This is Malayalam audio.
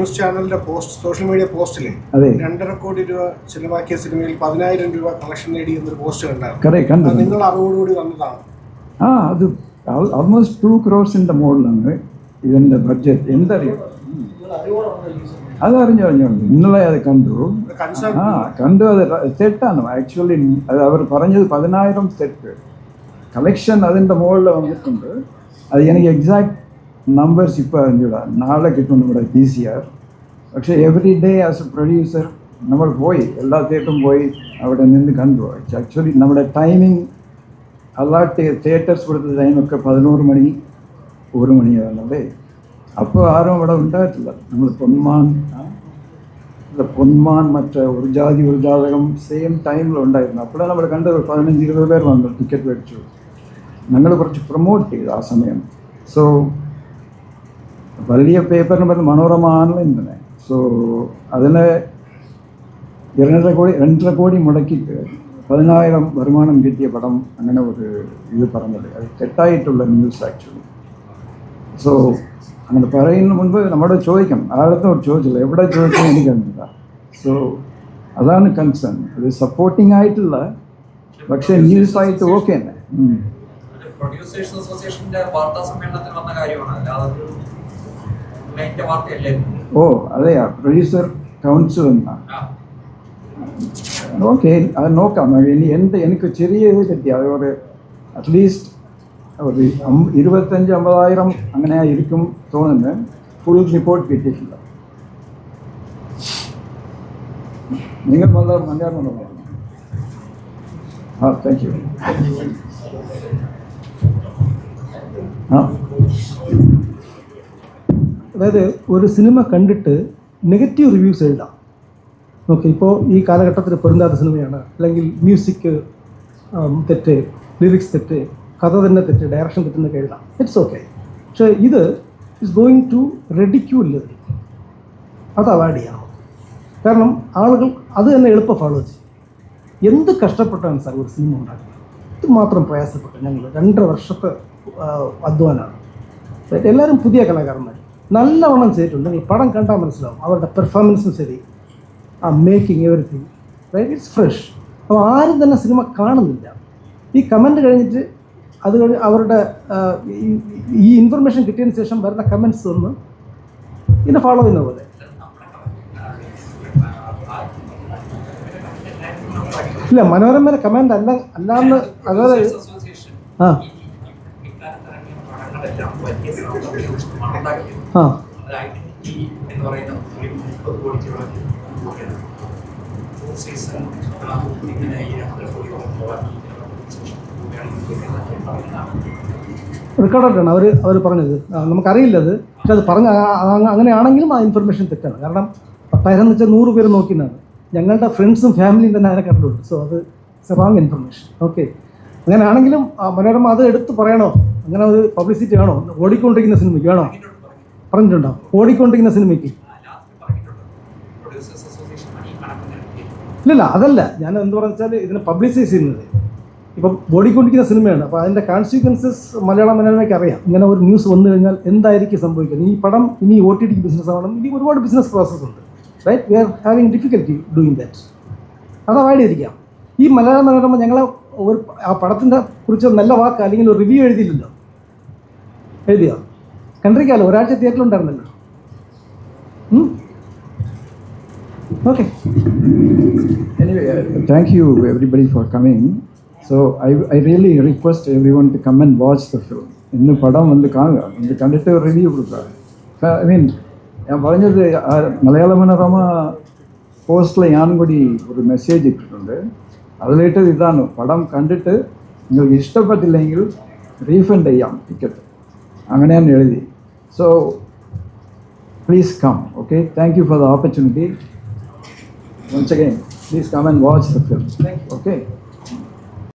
ന്യൂസ് ചാനലിന്റെ പോസ്റ്റ് സോഷ്യൽ മീഡിയ പോസ്റ്റിൽ രണ്ടര കോടി രൂപ ചിലവാക്കിയ സിനിമയിൽ പതിനായിരം രൂപ കളക്ഷൻ നേടി എന്നൊരു പോസ്റ്റ് കണ്ടായിരുന്നു നിങ്ങൾ അറിവോടുകൂടി വന്നതാണ്. ആ അത് ആൾമോസ്റ്റ് ടു ക്രോസിന്റെ മുകളിലാണ് ഇതിന്റെ ബഡ്ജറ്റ് എന്തറിയും? അത് അറിഞ്ഞു? ഇന്നലെ അത് കണ്ടു. ആ കണ്ടു അത് തെറ്റാണ്. ആക്ച്വലി അത് അവർ പറഞ്ഞത് പതിനായിരം തെറ്റ് കളക്ഷൻ അതിന്റെ മുകളിൽ വന്നിട്ടുണ്ട്. അത് എനിക്ക് എക്സാക്ട് നമ്പേഴ്സ് ഇപ്പോൾ അറിഞ്ഞൂടാ നാളെ കിട്ടും നമ്മുടെ പി സി ആർ പക്ഷേ every day as a producer നമ്മൾ പോയി എല്ലാ തിയേറ്ററും പോയി അവിടെ നിന്ന് കണ്ടു ആക്ച്വലി നമ്മുടെ ടൈമിംഗ് എല്ലാ തിയേറ്റേഴ്സ് കൊടുത്ത ടൈമൊക്കെ പതിനോറ് മണി ഒരു മണിയാണല്ലേ അപ്പോൾ ആരും അവിടെ ഉണ്ടായിട്ടില്ല നമ്മൾ പൊന്മാൻ ആ, ഇല്ല, പൊന്മാൻ മറ്റേ ഒരു ജാതി ഒരു ജാതകം സെയിം ടൈമിൽ ഉണ്ടായിരുന്നു അപ്പോഴാണ് നമ്മൾ കണ്ടത് പതിനഞ്ച് ഇരുപത് പേർ വന്നു ടിക്കറ്റ് മേടിച്ചു ഞങ്ങൾ കുറച്ച് പ്രൊമോട്ട് ചെയ്തു ആ സമയം സോ വലിയ പേപ്പറിന് പറഞ്ഞ മനോരമ ഓൺലൈൻ തന്നെ സോ അതിന് രണ്ടര കോടി രണ്ടര കോടി മുടക്കിയിട്ട് പതിനായിരം വരുമാനം കിട്ടിയ പടം അങ്ങനെ ഒരു ഇത് പറഞ്ഞത്. അത് തെറ്റായിട്ടുള്ള ന്യൂസ് ആക്ച്വലി സോ അങ്ങനെ പറയുന്നതിന് മുൻപ് നമ്മോട് ചോദിക്കണം. ആരുടെ ചോദിച്ചില്ല. എവിടെ ചോദിച്ചാൽ എനിക്കറിയില്ല സോ അതാണ് കൺസേൺ അത് സപ്പോർട്ടിംഗ് ആയിട്ടുള്ള പക്ഷേ ന്യൂസ് ആയിട്ട് ഓക്കെ തന്നെ. പ്രൊഡ്യൂസേഴ്സ് അസോസിയേഷന്റെ വാർത്താ സമ്മേളനത്തിൽ വന്ന കാര്യമാണ്. അല്ലാതെ ഒരു ക്ലൈന്റ് വാർത്തയല്ലായിരുന്നു ഓ അതെയാ? പ്രൊഡ്യൂസർ കൗൺസിൽ എന്നാ? ആ. ഓക്കെ അത് നോക്കാം. ഇനി എന്ത് എനിക്ക് ചെറിയ ഇത് കിട്ടി. അതോടെ അറ്റ്ലീസ്റ്റ് ഒരു അം- ഇരുപത്തഞ്ച് അമ്പതായിരം അങ്ങനെ ആയിരിക്കും തോന്നുന്നത്. ഫുൾ റിപ്പോർട്ട് കിട്ടിയിട്ടില്ല. നിങ്ങൾ നല്ല മലയാളം പറഞ്ഞു ആ താങ്ക് യു അതായത് ഒരു സിനിമ കണ്ടിട്ട് നെഗറ്റീവ് റിവ്യൂസ് എഴുതാം. ഓക്കെ ഇപ്പോൾ ഈ കാലഘട്ടത്തിൽ പൊരുന്താത്ത സിനിമയാണ്. അല്ലെങ്കിൽ മ്യൂസിക് തെറ്റ് ലിറിക്സ് തെറ്റ് കഥ തന്നെ തെറ്റ് ഡയറക്ഷൻ തെറ്റെന്നൊക്കെ എഴുതാം. ഇറ്റ്സ് ഓക്കെ പക്ഷേ ഇത് ഇസ് ഗോയിങ് ടു റെഡിക്യൂൽ അത് അവോയ്ഡ് ചെയ്യണം കാരണം ആളുകൾ അത് തന്നെ എളുപ്പം ഫോളോ ചെയ്യും. എന്ത് കഷ്ടപ്പെട്ടാണ് സാർ ഒരു സിനിമ ഉണ്ടാക്കുന്നത്? ഇത് മാത്രം പ്രയാസപ്പെട്ടു. ഞങ്ങൾ രണ്ടര വർഷത്തെ അധ്വാനമാണ്. എല്ലാവരും പുതിയ കലാകാരന്മാർ നല്ലവണ്ണം ചെയ്തിട്ടുണ്ട്. നിങ്ങൾ പടം കണ്ടാൽ മനസ്സിലാവും. അവരുടെ പെർഫോമൻസും ശരി. ആ making everything right it's fresh അപ്പോൾ ആരും തന്നെ സിനിമ കാണുന്നില്ല. ഈ കമന്റ് കഴിഞ്ഞിട്ട് അത് കഴിഞ്ഞ് അവരുടെ ഈ- ഇൻഫർമേഷൻ കിട്ടിയതിന് ശേഷം വരുന്ന കമന്റ്സ് ഒന്ന് ഇതിനെ ഫോളോ ചെയ്യുന്ന പോലെ. ഇല്ല മനോരമയുടെ കമന്റ് അല്ല അല്ലാന്ന് അതായത് ആ. പടങ്ങളെല്ലാം വലിയ ഉണ്ടാക്കിയത് എന്ന് സീസൺ അവർ അവർ പറഞ്ഞത് നമുക്കറിയില്ലത്. പക്ഷെ അത് പറഞ്ഞ അങ്ങനെയാണെങ്കിലും ആ ഇൻഫർമേഷൻ തെറ്റാണ്. കാരണം പത്തായിരം എന്ന് വെച്ചാൽ നൂറ് പേര് നോക്കുന്നതാണ് ഞങ്ങളുടെ ഫ്രണ്ട്സും ഫാമിലിയും തന്നെ അതിനെ കണ്ടുള്ളൂ സോ അത് റോങ് ഇൻഫർമേഷൻ ഓക്കെ അങ്ങനെയാണെങ്കിലും മനോരമ അത് എടുത്ത് പറയണോ? അങ്ങനെ ഒരു പബ്ലിസിറ്റി വേണോ ഓടിക്കൊണ്ടിരിക്കുന്ന സിനിമയ്ക്ക് വേണോ? പറഞ്ഞിട്ടുണ്ടോ? ഓടിക്കൊണ്ടിരിക്കുന്ന സിനിമയ്ക്ക്? ഇല്ലല്ല അതല്ല. ഞാൻ എന്ത് പറഞ്ഞാൽ ഇതിനെ പബ്ലിസൈസ് ചെയ്യുന്നത്. ഇപ്പം ഓടിക്കൊണ്ടിരിക്കുന്ന സിനിമയാണ്. അപ്പോൾ അതിന്റെ കോൺസിക്വൻസസ് മലയാള മനോരമയ്ക്ക് അറിയാം. ഇങ്ങനെ ഒരു ന്യൂസ് വന്നു കഴിഞ്ഞാൽ എന്തായിരിക്കും സംഭവിക്കുന്നത്? ഈ പടം ഇനി ഒ ടി ടി ബിസിനസ് ആവണം. ഇനി ഒരുപാട് ബിസിനസ് പ്രോസസ്സ് ഉണ്ട്. Right we are having difficulty doing that അത് അവോയ്ഡ് ചെയ്തിരിക്കാം ഈ മലയാള മനോരമ ഞങ്ങളെ ഒരു ആ പടത്തിൻ്റെ കുറിച്ച് നല്ല വാക്ക് അല്ലെങ്കിൽ ഒരു റിവ്യൂ എഴുതിയില്ലല്ലോ എഴുതിയോ കണ്ടിരിക്കാമല്ലോ ഒരാഴ്ച തിയേറ്ററിലുണ്ടായിരുന്നല്ലോ okay Anyway, uh, thank you everybody for coming. So I, I really request everyone to come and watch the film. ഇന്ന് പടം വന്ന് കാണുക ഇത് കണ്ടിട്ട് റിവ്യൂ കൊടുക്കുക ഐ മീൻ ഞാൻ പറഞ്ഞത് ആ മലയാള മനോരമ പോസ്റ്റിൽ ഞാനും കൂടി ഒരു മെസ്സേജ് ഇട്ടിട്ടുണ്ട് അതിലിട്ടത് ഇതാണ് പടം കണ്ടിട്ട് നിങ്ങൾക്ക് ഇഷ്ടപ്പെട്ടില്ലെങ്കിൽ റീഫണ്ട് ചെയ്യാം ടിക്കറ്റ് അങ്ങനെയാണ് എഴുതി so please come okay thank you for the opportunity once again, please come and watch the film. Okay?